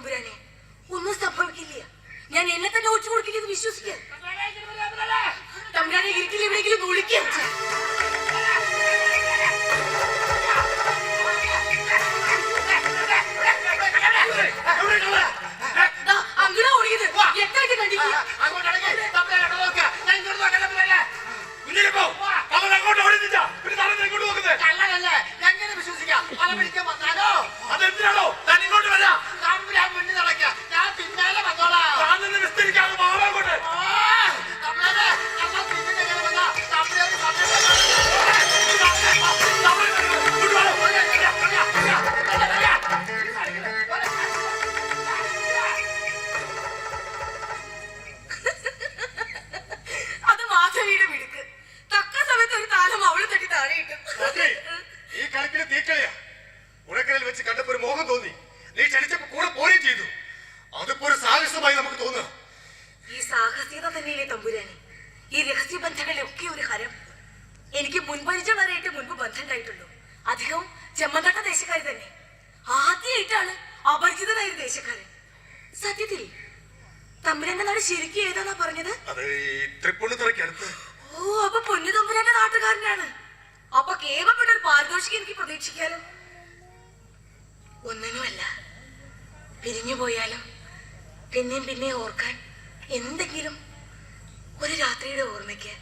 തമ്പുരാനെ ഒന്നും സംഭവിക്കില്ല. ഞാൻ എന്നെ തന്നെ ഒഴിച്ചു കൊടുക്കില്ലെന്ന് വിശ്വസിക്കാം. തമ്പുരാനെ ഇരുട്ടിൽ എവിടെയെങ്കിലും വിളിക്കുക അങ്ങനെ ഓടിയത് എത്തായിട്ട് കണ്ടില്ല? അങ്ങോട്ട് ഓടിച്ചില്ല പിന്നെ താൻ ഇങ്ങോട്ട് നോക്കുന്നത്. അതെന്തിനാണോ വിളിക്കാൻ ഇങ്ങോട്ട് വരാ ഒരു താലം അവൾ തട്ടി താഴെ രാത്രി, ഈ കളിക്കിന് തീക്കളിയാ. ഉണക്കലിൽ വെച്ച് കണ്ടപ്പോ ഒരു മോഹം തോന്നി. നീ ക്ഷണിച്ചപ്പോ കൂടെ പോരുകയും ചെയ്തു. അതിപ്പോ ഒരു സാഹസമായി നമുക്ക് തോന്നുക. ഈ സാഹസികത തന്നെയല്ലേ തമ്പുരാനെ? ഈ രഹസ്യബന്ധങ്ങളുടെ ഒക്കെ ഒരു ഹരം. എനിക്ക് മുൻപരിചയമാരായിട്ട് മുൻപ് ബന്ധം ഉണ്ടായിട്ടുള്ളൂ അധികവും ചെമ്മന്തട്ട ദേശക്കാരി തന്നെ. ആദ്യമായിട്ടാണ് അപരിചിതനായ ഒരു ദേശക്കാരൻ. സത്യത്തിൽ തമ്പുരാന്റെ നാട് ശരിക്കും ഏതാന്നാ പറഞ്ഞത്? അത് ഈ തൃപ്പൂണിത്തുറയ്ക്ക് അടുത്ത്. ഓ അപ്പൊ പൊന്നു തമ്പുരാന്റെ നാട്ടുകാരനാണ്. അപ്പൊ കേവപ്പെട്ട ഒരു പാരിതോഷികം എനിക്ക് പ്രതീക്ഷിക്കാലോ? ഒന്നിനുമല്ല. പിരിഞ്ഞു പോയാലോ? പിന്നെയും പിന്നെയും ഓർക്കാൻ എന്തെങ്കിലും ഒരു രാത്രിയുടെ ഓർമ്മയ്ക്ക്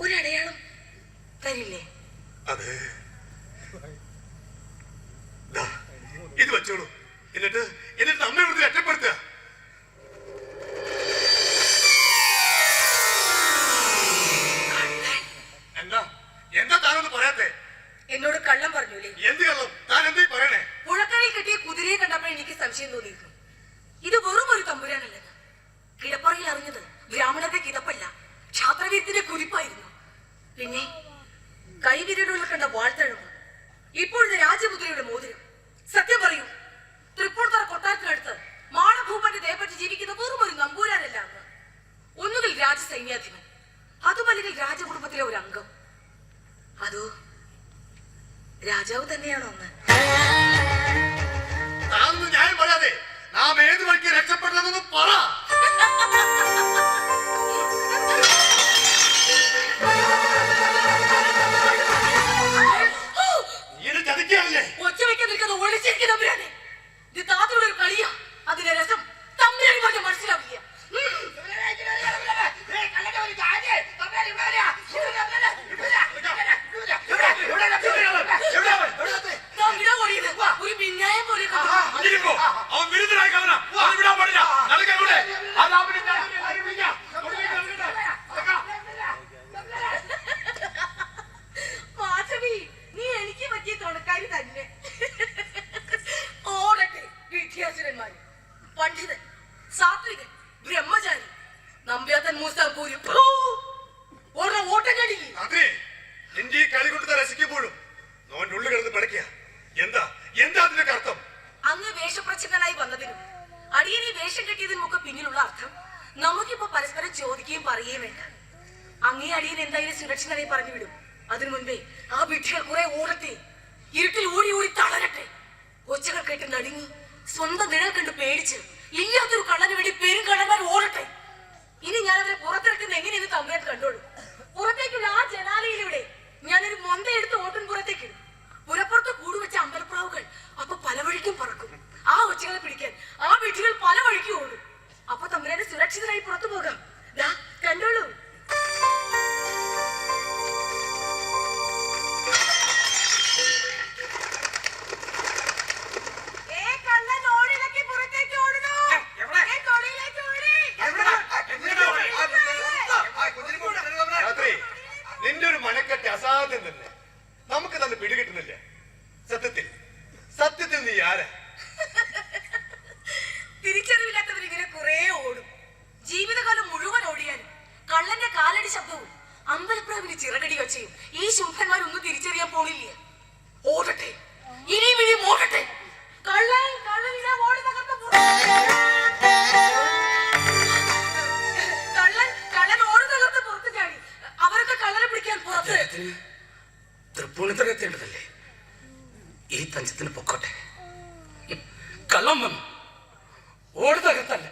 ഒരടയാളം തരില്ലേ? അത്. രാജസൈന്യാധിപൻ അതുമല്ലെങ്കിൽ രാജകുടുംബത്തിലെ ഒരു അംഗം. അതോ രാജാവ് തന്നെയാണോ അന്ന്? ഞാൻ പറയാതെ നാം ഏത് വഴിക്ക് രക്ഷപ്പെടണമെന്ന് പറ. പണ്ഡിതൻ സാത്വികൻ ബ്രഹ്മചാരി നമ്പ്യാത്തൻ മൂസാപൂരി ഓർമ്മ ഓട്ടം കണ്ടില്ലേ അതെ. നിന്റെ ഈ കളി കൊണ്ട് രസിക്കുമ്പോഴും നോന്റെ ഉള്ളിൽ കിടന്ന് പിടയ്ക്കുക എന്താ? എന്താ അതിന്റെ അർത്ഥം? അങ്ങ് വേഷപ്രച്ഛന്നനായി വന്നതിനും അടിയനെ വേഷം പിന്നിലുള്ള അർത്ഥം നമുക്കിപ്പോ പരസ്പരം ചോദിക്കുകയും പറയുകയും വേണ്ട. അങ്ങേ അടിയൻ എന്തായാലും സുരക്ഷിതനായി പറഞ്ഞു വിടും. അതിനു മുൻപേ ആ വിഡ്ഢികൾ കുറെ ഓടട്ടെ ഇരുട്ടിൽ ഓടി ഓടി തളരട്ടെ. കൊച്ചകൾ കേട്ട് നടുങ്ങി സ്വന്തം നിഴൽ കണ്ട് പേടിച്ച് ഇല്ലാത്തൊരു കള്ളന് വേണ്ടി പെരും കള്ളന്മാർ ഓടട്ടെ ഇനി ഞാൻ അവരെ തമ്പുരാൻ കണ്ടോളൂ. പുറത്തേക്കുള്ള ആ ജനാലയിലൂടെ ഞാനൊരു മൊന്ത എടുത്ത് ഓട്ടൻ പുറത്തേക്ക് പുരപ്പുറത്ത് കൂടുവെച്ച അമ്പലപ്രാവുകൾ അപ്പൊ പല വഴിക്കും പറക്കും. ആ ഒച്ചകളെ പിടിക്കാൻ. ആ വീട്ടുകൾ പല വഴിക്കും ഓടും. അപ്പൊ തമ്പുരാന് സുരക്ഷിതരായി പുറത്തു പോകാം. രാത്രി നിന്റെ ഒരു മനക്കെട്ട് അസാധ്യം തന്നെ. നമുക്ക് തന്നെ പിടികിട്ടുന്നില്ല. സത്യത്തിൽ. സത്യത്തിൽ നീ ആരാ? തിരിച്ചറിവില്ലാത്തവർ ഇങ്ങനെ കുറെ ഓടും. ജീവിതകാലം മുഴുവൻ ഓടിയാലും കള്ളന്റെ കാലടി ശബ്ദവും അമ്പലപ്രാവിന് ചിറകടി ഒച്ചയും ഈ തഞ്ചത്തിന് പൊക്കോട്ടെ. കള്ളം വന്നു. ഓട് തകർത്തല്ല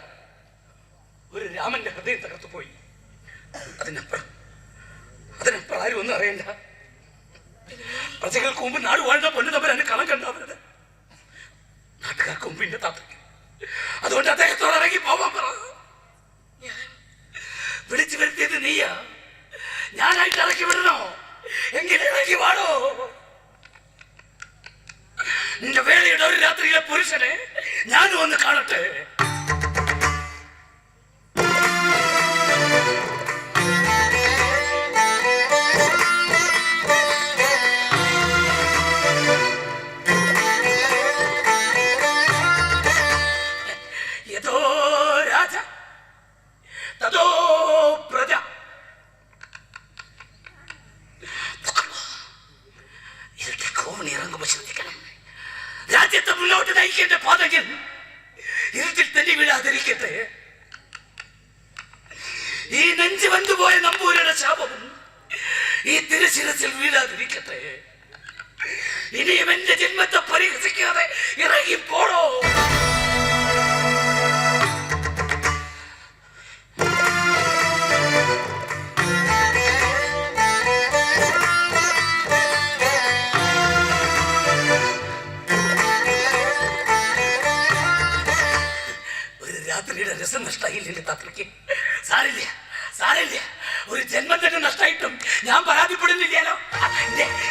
ഒരു രാമന്റെ ഹൃദയം തകർത്തു പോയി. അതിനപ്പുറം അതിനപ്പുറം ആരും ഒന്നും അറിയണ്ട. പ്രജകൾക്ക് മുമ്പ് നാട് വാഴുന്ന പൊന്നു തമ്മിൽ എന്നെ കളം കണ്ടാവരുത് നാട്ടുകാർക്ക് മുമ്പ് എന്റെ താത്തയ്ക്ക്. അതുകൊണ്ട് അദ്ദേഹത്തോട് ഇറങ്ങി പോവാൻ പറ. വിളിച്ചു വരുത്തിയത് നീയാ. ഞാനായിട്ട് ഇറക്കി വിടണോ? എങ്ങനെ ഇറക്കി വാടോ? നിന്റെ വേലയുടെ ഒരു രാത്രിയിലെ പുരുഷനെ ഞാനും ഒന്ന് കാണട്ടെ? പാതകൻ ഇരുട്ടിൽ തെന്നി വീഴാതിരിക്കട്ടെ. ഈ നെഞ്ചു വന്നുപോയ നമ്പൂരിയുടെ ശാപവും ഈ തിരശിരസിൽ വീഴാതിരിക്കട്ടെ. ഇനിയും എന്റെ ജന്മത്തെ പരിഹസിക്കാതെ ഇറങ്ങി പോടോ രാത്രിയുടെ നഷ്ടമായില്ലേ നഷ്ടായില്ലേ താത്രയ്ക്ക് സാരില്ല സാരില്ല ഒരു ജന്മം തന്നെ നഷ്ടായിട്ടും ഞാൻ പരാതിപ്പെടുന്നില്ലല്ലോ.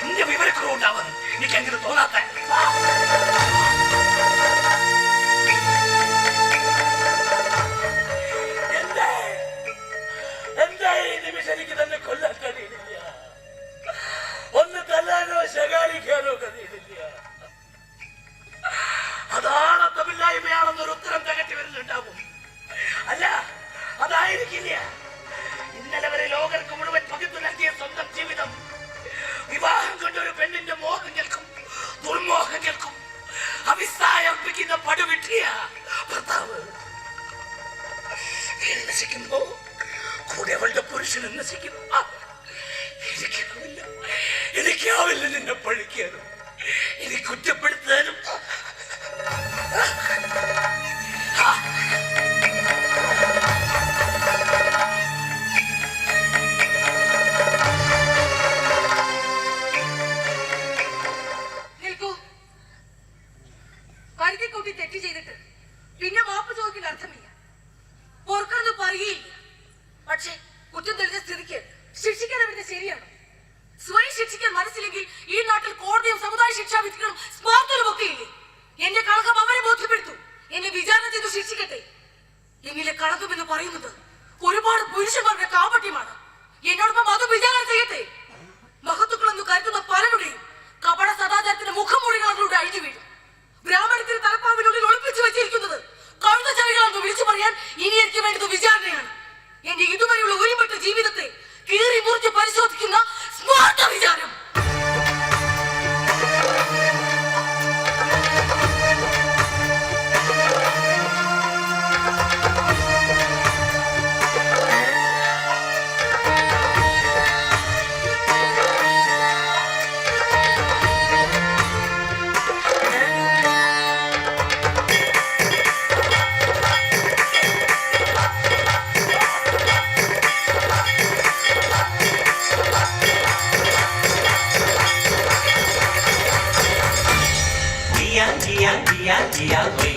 എന്റെ വിവരക്കുറവ് ഉണ്ടാവുന്നു എനിക്ക് അങ്ങനെ തോന്നാത്ത. അതാണ് തമില്ലായ്മയാണെന്നൊരു ഉത്തരം തകറ്റി വരുന്നുണ്ടാവും. അതായിരിക്കില്ല ഇന്നലെ വരെ ലോകർക്ക് മുഴുവൻ പകുത്തു നൽകിയ സ്വന്തം ജീവിതം. വിവാഹം കൊണ്ട് ഒരു പെണ്ണിന്റെ മോഹങ്ങൾക്കും ദുർമോഹങ്ങൾക്കും അവിസ്തായർപ്പിക്കുന്ന പടുവിട്ടിയ ഭർത്താവ് ഏത് നശിക്കുമ്പോ കൂടെ അവളുടെ പുരുഷനും നശിക്കുന്നു. എനിക്കാവില്ല. എനിക്കാവില്ല നിന്നെ പഴിക്കാനും. കുറ്റം തെളിഞ്ഞ സ്ഥിതിക്ക് ശിക്ഷിക്കാൻ അവരുടെ ശരിയാണ്. സ്വയം ശിക്ഷിക്കാൻ മനസ്സില്ലെങ്കിൽ ഈ നാട്ടിൽ കോടതിയും സമുദായ ശിക്ഷാ വിധികളും സ്മാർട്ടും ഒക്കെ ഇല്ലേ എന്റെ കളകം അവരെ ബോധ്യപ്പെടുത്തു. എന്നെ വിചാരണ ചെയ്തു ശിക്ഷിക്കട്ടെ. എന്നിലെ കളകം എന്ന് പറയുന്നത് ഒരുപാട് പുരുഷന്മാരുടെ കാപട്യമാണ്. എന്നോടൊപ്പം അത് വിചാരണ ചെയ്യട്ടെ.